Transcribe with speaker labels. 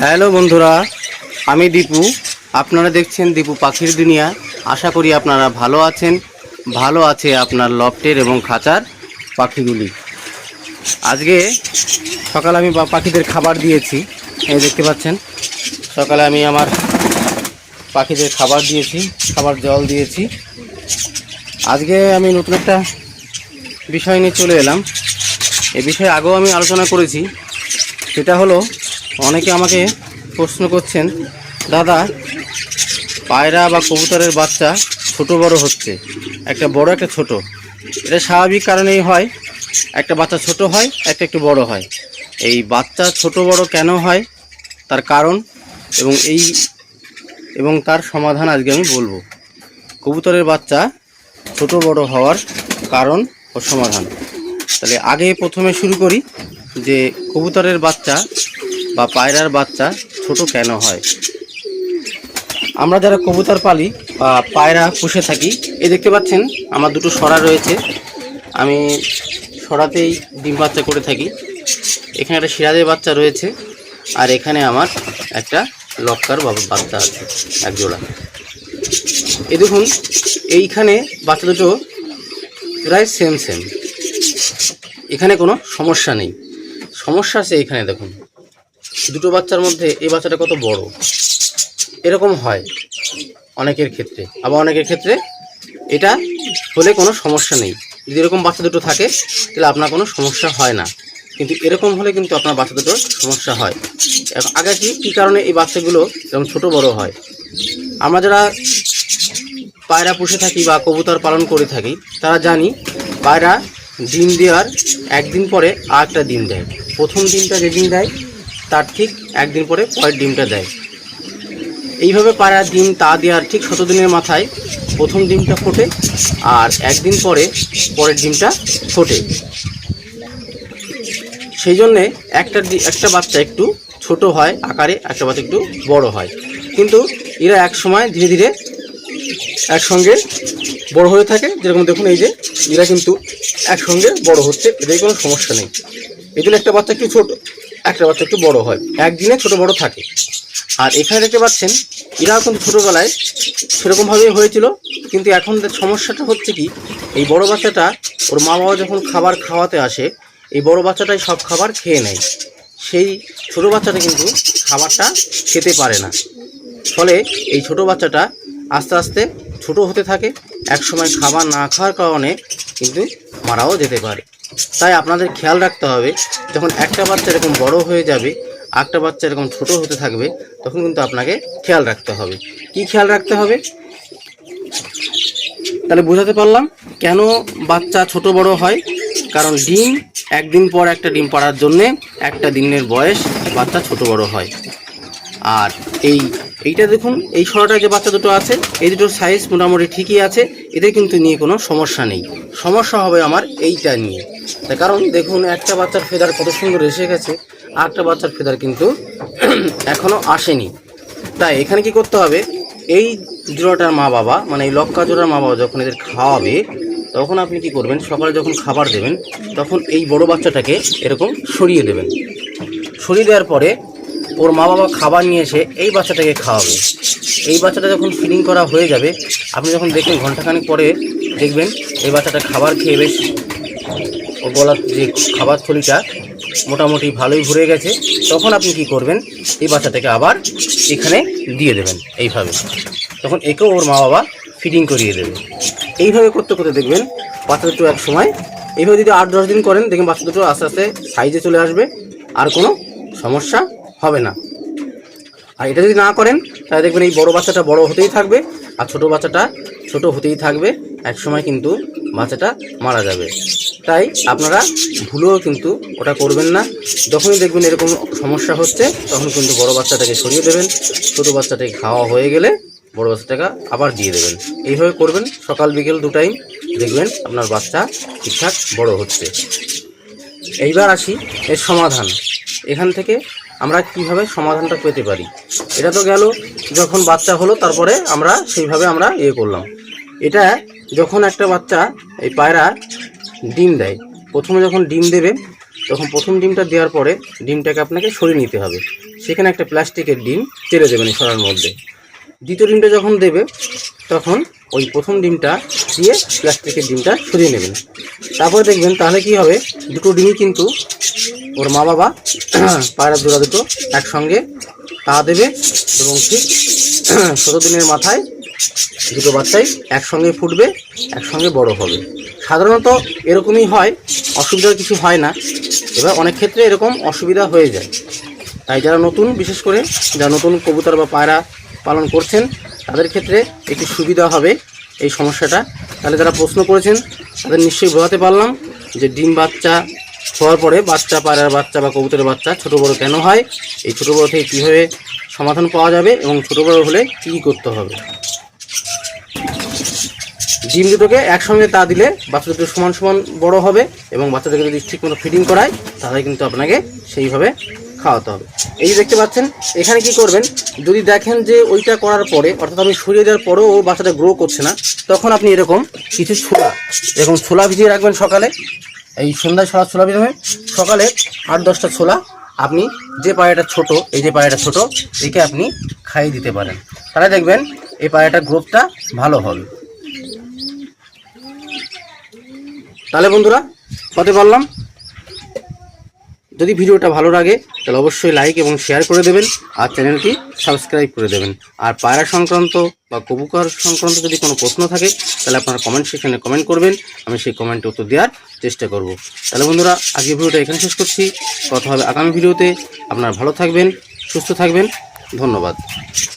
Speaker 1: Hello বন্ধুরা, আমি দীপু। আপনারা দেখছেন দীপু পাখির দুনিয়া। আশা করি আপনারা ভালো আছেন। ভালো আছে আপনার লফটের এবং খাঁচার পাখিগুলি। আজকে সকালে আমি পাখিদের খাবার দিয়েছি। এই দেখতে পাচ্ছেন, সকালে আমি আমার পাখিদের খাবার দিয়েছি, খাবার জল দিয়েছি। আজকে আমি নতুন একটা বিষয় নিয়ে চলে এলাম। এ বিষয়ে আগেও আমি আলোচনা করেছি। সেটা হলো অনেকে আমাকে প্রশ্ন করছেন, দাদা, পায়রা বা কবুতরের বাচ্চা ছোট বড় হচ্ছে, একটা বড়, একটা ছোট। এটা স্বাভাবিক কারণেই হয়, একটা বাচ্চা ছোট হয়, একটা একটু বড় হয়। এই বাচ্চা ছোট বড় কেন হয়? তার কারণ এবং এই, এবং তার সমাধান আজকে আমি বলব। কবুতরের বাচ্চা ছোট বড় হওয়ার কারণ ও সমাধান। তাহলে আগে প্রথমে শুরু করি যে কবুতরের বাচ্চা বা পায়রার বাচ্চা ছোট কেন হয়? আমরা যারা কবুতর পালি বা পায়রা পুষে থাকি, এই দেখতে পাচ্ছেন আমার দুটো সরা রয়েছে। আমি সরাতেই ডিম বাচ্চা করে থাকি। এখানে একটা সিরাজের বাচ্চা রয়েছে আর এখানে আমার একটা লক্কার বাচ্চা আছে, এক জোড়া। এই দেখুন, এইখানে বাচ্চা দুটো প্রায় সেম সেম এখানে কোনো সমস্যা নেই। সমস্যা আছে এইখানে, দেখুন। দুটো বাচ্চার মধ্যে এই বাচ্চাটা কত বড়? এরকম হয় অনেকের ক্ষেত্রে। আবার অনেকের ক্ষেত্রে এটা হলে কোনো সমস্যা নেই। যদি এরকম বাচ্চা দুটো থাকে, তাহলে আপনার কোনো সমস্যা হয় না। কিন্তু এরকম হলে কিন্তু আপনার বাচ্চা দুটোর সমস্যা হয়। আগে কি, কী কারণে এই বাচ্চাগুলো এরকম ছোট বড় হয়? আমরা যারা পায়রা পুষে থাকি বা কবুতর পালন করে থাকি, তারা জানি পায়রা ডিম দেওয়ার একদিন পরে আর একটা ডিম দেয়। প্রথম ডিমটা যেদিন দেয় তার ঠিক একদিন পরে পরের ডিমটা দেয়। এইভাবে পায়রা ডিম তা দেওয়ার ঠিক শত দিনের মাথায় প্রথম ডিমটা ফোটে আর একদিন পরে পরের ডিমটা ফোটে। সেই জন্যে একটা একটা বাচ্চা একটু ছোট হয়, আকারে একটা বাচ্চা একটু বড় হয়। কিন্তু এরা এক সময় ধীরে ধীরে একসঙ্গে বড় হয়ে থাকে। যেরকম দেখুন এই যে, এরা কিন্তু একসঙ্গে বড় হচ্ছে, এদের কোনো সমস্যা নেই। এই একটা বাচ্চা একটু ছোট একটা বাচ্চা একটু বড় হয়। একদিনে ছোট বড় থাকে। আর এখানে দেখতে পাচ্ছেন, এরাও কিন্তু ছোটোবেলায় সেরকমভাবেই হয়েছিল। কিন্তু এখন সমস্যাটা হচ্ছে কি, এই বড় বাচ্চাটা, ওর মা বাবা যখন খাবার খাওয়াতে আসে, এই বড় বাচ্চাটাই সব খাবার খেয়ে নেয়। সেই ছোটো বাচ্চাটা কিন্তু খাবারটা খেতে পারে না। ফলে এই ছোট বাচ্চাটা আস্তে আস্তে ছোট হতে থাকে। এক সময় খাবার না খাওয়ার কারণে কিন্তু মারাও যেতে পারে। তাই আপনাদের খেয়াল রাখতে হবে, যখন একটা বাচ্চা এরকম বড় হয়ে যাবে একটা বাচ্চা এরকম ছোট হতে থাকবে, তখন কিন্তু আপনাকে খেয়াল রাখতে হবে। কি খেয়াল রাখতে হবে? তাহলে বোঝাতে পারলাম কেন বাচ্চা ছোট বড় হয়। কারণ ডিম, একদিন পর একটা ডিম পাড়ার জন্যে একটা দিনের বয়স বাচ্চা ছোট বড় হয়। আর এই এইটা দেখুন, এই সরাটা যে বাচ্চা দুটো আছে, এই দুটোর সাইজ মোটামুটি ঠিকই আছে, এদের কিন্তু নিয়ে কোনো সমস্যা নেই। সমস্যা হবে আমার এইটা নিয়ে। তার কারণ দেখুন, একটা বাচ্চার ফেদার কত সুন্দর এসে গেছে, আর একটা বাচ্চার ফেদার কিন্তু এখনও আসেনি। তাই এখানে কি করতে হবে, এই জোড়াটার মা বাবা মানে এই লক্কা জোড়ার মা বাবা যখন এদের খাওয়াবে, তখন আপনি কি করবেন, সকালে যখন খাবার দেবেন, তখন এই বড় বাচ্চাটাকে এরকম সরিয়ে দেবেন। সরিয়ে দেওয়ার পরে ওর মা বাবা খাবার নিয়ে এসে এই বাচ্চাটাকে খাওয়াবে। এই বাচ্চাটা যখন ফিডিং করা হয়ে যাবে, আপনি যখন দেখবেন ঘন্টাখানেক পরে দেখবেন এই বাচ্চাটা খাবার খেয়ে বেশ ও গলার যে খাবার থলিটা মোটামুটি ভালোই ভরে গেছে। তখন আপনি কি করবেন, এই বাচ্চাটাকে আবার এখানে দিয়ে দেবেন এইভাবে। তখন একেও ওর মা বাবা ফিডিং করিয়ে দেবে। এইভাবে করতে করতে দেখবেন বাচ্চা দুটো এক সময় এইভাবে যদি আট দশ দিন করেন, দেখবেন বাচ্চা দুটো আস্তে আস্তে সাইজে চলে আসবে, আর কোনো সমস্যা হবে না। আর এটা যদি না করেন, তাহলে দেখবেন এই বড় বাচ্চাটা বড় হতেই থাকবে আর ছোট বাচ্চাটা ছোট হতেই থাকবে। এক সময় কিন্তু বাচ্চাটা মারা যাবে। তাই আপনারা ভুলেও কিন্তু ওটা করবেন না। যখনই দেখবেন এরকম সমস্যা হচ্ছে, তখন কিন্তু বড় বাচ্চাটাকে সরিয়ে দেবেন। ছোট বাচ্চাটাকে খাওয়া হয়ে গেলে বড় বাচ্চাটাকে আবার দিয়ে দেবেন। এইভাবে করবেন। সকাল, বিকেল দু টাইম দেখবেন আপনার বাচ্চা ঠিকঠাক বড় হচ্ছে। এইবার আসি এর সমাধান। এখান থেকে আমরা কীভাবে সমাধানটা পেতে পারি? এটা তো গেল যখন বাচ্চা হলো, তারপরে আমরা সেইভাবে আমরা ইয়ে করলাম। এটা যখন একটা বাচ্চা এই পায়রা ডিম দেয়, প্রথমে যখন ডিম দেবে, তখন প্রথম ডিমটা দেওয়ার পরে ডিমটাকে আপনাকে সরিয়ে নিতে হবে। সেখানে একটা প্লাস্টিকের ডিম তেলে দেবেন সরার মধ্যে। দ্বিতীয় ডিমটা যখন দেবে, তখন ওই প্রথম ডিমটা দিয়ে প্লাস্টিকের ডিমটা সরিয়ে নেবেন। তারপরে দেখবেন তাহলে কি হবে, দুটো ডিমই কিন্তু ওর মা বাবা পায়রা জোড়া দুটো একসঙ্গে তা দেবে এবং ঠিক ষোলো দিনের মাথায় দুটো বাচ্চাই একসঙ্গে ফুটবে, একসঙ্গে বড় হবে। সাধারণত এরকমই হয়, অসুবিধার কিছু হয় না। এবার অনেক ক্ষেত্রে এরকম অসুবিধা হয়ে যায়। তাই যারা নতুন, বিশেষ করে যারা নতুন কবুতর বা পায়রা পালন করছেন, তাদের ক্ষেত্রে একটু সুবিধা হবে এই সমস্যাটা। তাহলে যারা প্রশ্ন করেছেন, তাদের নিশ্চয়ই বোঝাতে পারলাম যে ডিম বাচ্চা হওয়ার পরে বাচ্চা পায়রার বাচ্চা বা কবুতরের বাচ্চা ছোটো বড়ো কেন হয়? এই ছোটো বড়ো থেকে কীভাবে সমাধান পাওয়া যাবে এবং ছোটো বড়ো হলে কী করতে হবে? ডিম দুটোকে একসঙ্গে তা দিলে বাচ্চা দুটো সমান সমান বড় হবে এবং বাচ্চাদেরকে যদি ঠিকমতো ফিডিং করায়, তাহলে কিন্তু আপনাকে সেইভাবে খাওয়াতে হবে। এই যে দেখতে পাচ্ছেন, এখানে কি করবেন? যদি দেখেন যে ওইটা করার পরে, অর্থাৎ আপনি সরিয়ে দেওয়ার পরেও ও বাচ্চাটা গ্রো করছে না, তখন আপনি এরকম কিছু ছোলা, এরকম ছোলা ভিজিয়ে রাখবেন সকালে। এই সন্ধ্যায় ছোলা ছোলা ভিজাবেন সকালে আট দশটা ছোলা আপনি যে পায়রাটা ছোট, এই যে পায়রাটা ছোট, একে আপনি খাইয়ে দিতে পারেন। তাহলে দেখবেন এই পায়রাটার গ্রোথটা ভালো হবে। তাহলে বন্ধুরা, কত পারলাম? যদি ভিডিওটা ভালো লাগে, তাহলে অবশ্যই লাইক এবং শেয়ার করে দেবেন আর চ্যানেলটি সাবস্ক্রাইব করে দেবেন। আর পায়রা সংক্রান্ত বা কবুকার সংক্রান্ত যদি কোনো প্রশ্ন থাকে, তাহলে আপনারা কমেন্ট সেখানে কমেন্ট করবেন, আমি সেই কমেন্টে উত্তর দেওয়ার চেষ্টা করব। তাহলে বন্ধুরা, আজকের ভিডিওটা এখানে শেষ করছি। কথা হবে আগামী ভিডিওতে। আপনারা ভালো থাকবেন, সুস্থ থাকবেন। ধন্যবাদ।